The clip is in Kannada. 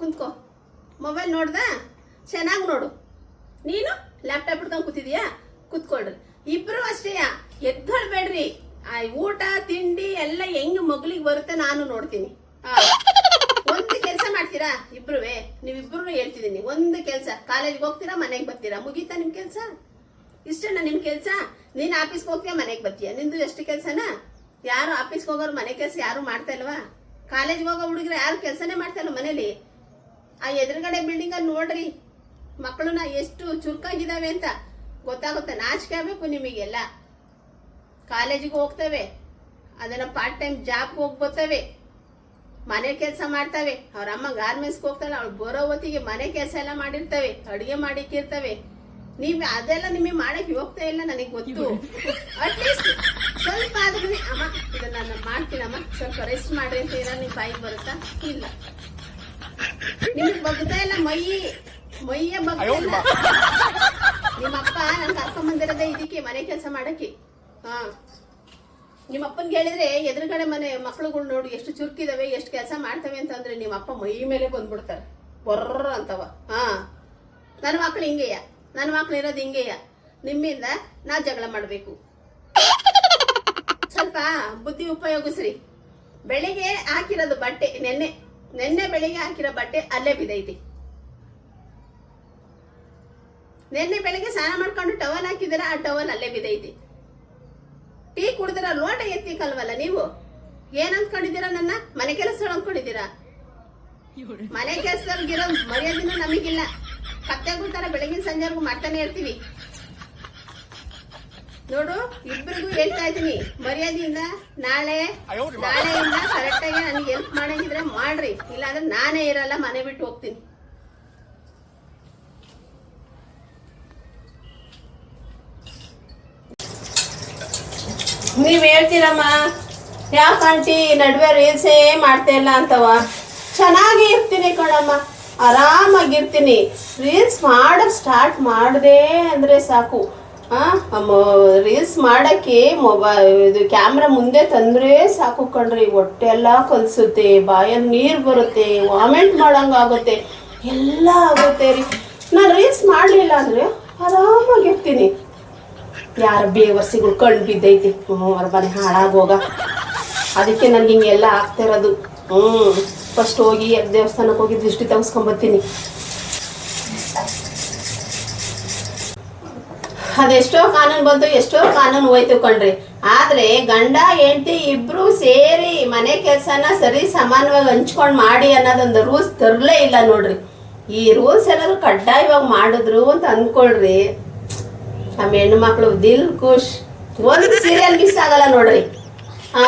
ಕುಂತ್ಕೋ. ಮೊಬೈಲ್ ನೋಡ್ದ? ಚೆನ್ನಾಗಿ ನೋಡು. ನೀನು ಲ್ಯಾಪ್ಟಾಪ್ ಹಿಡ್ಕೊಂಡು ಕೂತಿದ್ಯಾ? ಕುತ್ಕೊಳ್ರಿ. ಇಬ್ರು ಅಷ್ಟೇ ಎದ್ದೊಳ್ಬೇಡ್ರಿ. ಆ ಊಟ, ತಿಂಡಿ ಎಲ್ಲ ಹೆಂಗ್ ಮಗ್ಳಿಗೆ ಬರುತ್ತೆ ನಾನು ನೋಡ್ತೀನಿ. ಒಂದು ಕೆಲಸ ಮಾಡ್ತೀರಾ? ಇಬ್ರು ನೀವಿಬ್ರು ಹೇಳ್ತಿದ್ದೀನಿ. ಒಂದು ಕೆಲಸ. ಕಾಲೇಜ್ಗೆ ಹೋಗ್ತೀರಾ, ಮನೆಗೆ ಬರ್ತೀರಾ? ಮುಗೀತಾ ನಿಮ್ಮ ಕೆಲಸ? ಇಷ್ಟೇನಾ ನಿಮ್ಮ ಕೆಲಸ? ನೀನು ಆಫೀಸ್ಗೆ ಹೋಗ್ತೀಯಾ, ಮನೆಗೆ ಬರ್ತೀಯಾ? ನಿಂದು ಎಷ್ಟು ಕೆಲಸನಾ? ಯಾರು ಆಫೀಸ್ಗೆ ಹೋಗೋರು ಮನೆ ಕೆಲಸ ಯಾರು ಮಾಡ್ತಾ ಇಲ್ವಾ? ಕಾಲೇಜ್ಗೆ ಹೋಗೋ ಹುಡುಗರು ಯಾರು ಕೆಲಸನೇ ಮಾಡ್ತಾ ಇಲ್ಲ ಮನೇಲಿ? ಆ ಎದುರುಗಡೆ ಬಿಲ್ಡಿಂಗ್ ಅಲ್ಲಿ ನೋಡ್ರಿ, ಮಕ್ಕಳನ್ನ ಎಷ್ಟು ಚುರುಕಾಗಿದ್ದಾವೆ ಅಂತ ಗೊತ್ತಾಗುತ್ತೆ. ನಾಚಿಕೆ ನಿಮಗೆಲ್ಲ. ಕಾಲೇಜಿಗೆ ಹೋಗ್ತವೆ, ಅದನ್ನ ಪಾರ್ಟ್ ಟೈಮ್ ಜಾಬ್ಗೆ ಹೋಗಿ ಬರ್ತವೆ. ಮನೆ ಕೆಲಸ ಮಾಡ್ತವೆ. ಅವ್ರ ಅಮ್ಮ ಗಾರ್ಮೆಂಟ್ಸ್ಗೆ ಹೋಗ್ತಾಳೆ, ಅವ್ಳು ಬರೋ ಹೊತ್ತಿಗೆ ಮನೆ ಕೆಲಸ ಎಲ್ಲ ಮಾಡಿರ್ತವೆ, ಅಡುಗೆ ಮಾಡಿಕ್ಕಿರ್ತವೆ ನೀವು ಅದೆಲ್ಲ ನಿಮಗೆ ಮಾಡಕ್ಕೆ ಹೋಗ್ತಾ ಇಲ್ಲ ನನಗೆ ಗೊತ್ತು. ಅಟ್ಲೀಸ್ಟ್ ಸ್ವಲ್ಪ ಆದ್ರೂ ಅಮ್ಮ, ಇದನ್ನ ನಾನು ಮಾಡ್ತೀನಮ್ಮ, ಸ್ವಲ್ಪ ರೆಸ್ಟ್ ಮಾಡ್ರಿ ಅಂತ ಏನೋ ನಿಮ್ಮ ಬಾಯಿಗೆ ಬರುತ್ತಾ? ಇಲ್ಲ. ನಿಮ್ಗೆ ಇಲ್ಲ ಮೈ ಮೈಯ ಬಗ್ತಾ ನಿಮ್ಮಪ್ಪ ನನ್ ಕರ್ಕೊಂಡ್ ಬಂದಿರೋದೇ ಇದಕ್ಕೆ ಮನೆ ಕೆಲಸ ಮಾಡಕ್ಕೆ. ಹಾ. ನಿಮ್ಮ ಅಪ್ಪನ್ಗೆ ಹೇಳಿದ್ರೆ ಎದುರುಗಡೆ ಮನೆ ಮಕ್ಳುಗಳು ನೋಡಿ ಎಷ್ಟು ಚುರುಕಿದಾವೆ ಎಷ್ಟು ಕೆಲಸ ಮಾಡ್ತವೆ ಅಂತಂದ್ರೆ ನಿಮ್ಮ ಅಪ್ಪ ಮೈ ಮೇಲೆ ಬಂದ್ಬಿಡ್ತಾರೆ. ಬರ್ರ ಅಂತವ. ಹಾ. ನನ್ನ ಮಕ್ಳು ಹಿಂಗೆಯ? ನನ್ನ ಮಕ್ಳು ಇರೋದು ಹಿಂಗೆಯ? ನಿಮ್ಮಿಂದ ನಾ ಜಗಳ ಮಾಡಬೇಕು. ಸ್ವಲ್ಪ ಬುದ್ಧಿ ಉಪಯೋಗಿಸ್ರಿ. ಬೆಳಿಗ್ಗೆ ಹಾಕಿರೋದು ಬಟ್ಟೆ ನೆನ್ನೆ. ನೆನ್ನೆ ಬೆಳಿಗ್ಗೆ ಹಾಕಿರೋ ಬಟ್ಟೆ ಅಲ್ಲೇ ಬಿದೈತಿ ನಿನ್ನೆ ಬೆಳಿಗ್ಗೆ ಸ್ನಾನ ಮಾಡ್ಕೊಂಡು ಟವಲ್ ಹಾಕಿದಿರ ಆ ಟವಲ್ ಅಲ್ಲೇ ಬಿದೈತಿ ಟೀ ಕುಡಿದ್ರ ಲೋಟ ಎತ್ತಿಕಲ್ವಲ್ಲ ನೀವು? ಏನ್ ಅನ್ಕೊಂಡಿದ್ದೀರಾ ನನ್ನ? ಮನೆ ಕೆಲಸ ಅನ್ಕೊಂಡಿದ್ದೀರಾ ಮನೆ ಕೆಲಸದವ್ರಿಗಿರೋ ಮರ್ಯಾದಿನೂ ನಮಗಿಲ್ಲ. ಕತ್ತೆಗೂ ತರ ಬೆಳಗಿನ ಸಂಜೆವರೆಗೂ ಮಾಡ್ತಾನೆ ಇರ್ತೀವಿ. ನೋಡು ಇಬ್ಬರಿಗೂ ಹೇಳ್ತಾ ಇದೀನಿ ಮರ್ಯಾದೆಯಿಂದ ನಾಳೆ, ನಾಳೆಯಿಂದ ಕರೆಕ್ಟಾಗಿ ನನಗೆ ಹೆಲ್ಪ್ ಮಾಡಂಗಿದ್ರೆ ಮಾಡ್ರಿ. ಇಲ್ಲಾಂದ್ರೆ ನಾನೇ ಇರಲ್ಲ, ಮನೆ ಬಿಟ್ಟು ಹೋಗ್ತೀನಿ. ನೀವ್ ಹೇಳ್ತೀರಮ್ಮ ಯಾಕ ಆಂಟಿ ನಡುವೆ ರೀಲ್ಸೇ ಮಾಡ್ತಾ ಇಲ್ಲ ಅಂತವ? ಚೆನ್ನಾಗಿ ಇರ್ತೀನಿ ಕಣಮ್ಮ, ಆರಾಮಾಗಿರ್ತೀನಿ. ರೀಲ್ಸ್ ಮಾಡಕ್ ಸ್ಟಾರ್ಟ್ ಮಾಡದೆ ಅಂದ್ರೆ ಸಾಕು. ರೀಲ್ಸ್ ಮಾಡಕ್ಕೆ ಮೊಬೈಲ್ ಇದು ಕ್ಯಾಮ್ರಾ ಮುಂದೆ ತಂದ್ರೆ ಸಾಕು ಕಣ್ರಿ ಹೊಟ್ಟೆ ಎಲ್ಲ ಕಲ್ಸುತ್ತೆ, ಬಾಯಲ್ಲಿ ನೀರು ಬರುತ್ತೆ ವಾಮಿಟ್ ಮಾಡಂಗಾಗುತ್ತೆ, ಎಲ್ಲ ಆಗುತ್ತೆ ರೀ. ನಾನು ರೀಲ್ಸ್ ಮಾಡಲಿಲ್ಲ ಅಂದ್ರೆ ಆರಾಮಾಗಿರ್ತೀನಿ ಯಾರ ಬೇವರ್ಸಿಗಳು ಕಣ್ಣು ಬಿದ್ದೈತಿ. ಹ್ಞೂ ಅವ್ರ ಮನೆ ಹಾಳಾಗೋಗ. ಅದಕ್ಕೆ ನನಗೆ ಹಿಂಗೆಲ್ಲ ಆಗ್ತಿರೋದು ಹ್ಞೂ ಫಸ್ಟ್ ಹೋಗಿ ದೇವಸ್ಥಾನಕ್ಕೆ ಹೋಗಿ ದೃಷ್ಟಿ ತೆಗೆಸ್ಕೊಂಬರ್ತೀನಿ ಅದೆಷ್ಟೋ ಕಾನೂನು ಬಂತು, ಎಷ್ಟೋ ಕಾನೂನು ಹೋಯ್ತು ಕಣ್ರಿ. ಆದ್ರೆ ಗಂಡ, ಹೆಂಡತಿ ಇಬ್ರು ಸೇರಿ ಮನೆ ಕೆಲಸನ ಸರಿ ಸಮಾನವಾಗಿ ಹಂಚ್ಕೊಂಡು ಮಾಡಿ ಅನ್ನೋದೊಂದು ರೂಲ್ಸ್ ತರಲೇ ಇಲ್ಲ ನೋಡ್ರಿ. ಈ ರೂಲ್ಸ್ ಏನಾದ್ರು ಕಡ್ಡಾಯವಾಗಿ ಮಾಡಿದ್ರು ಅಂತ ಅಂದ್ಕೊಳ್ರಿ. ನಮ್ಮ ಹೆಣ್ಣು ಮಕ್ಕಳು ದಿಲ್ ಖುಷ್. ಒಂದು ಸೀರಿಯಲ್ ಮಿಸ್ ಆಗಲ್ಲ ನೋಡ್ರಿ. ಹಾ.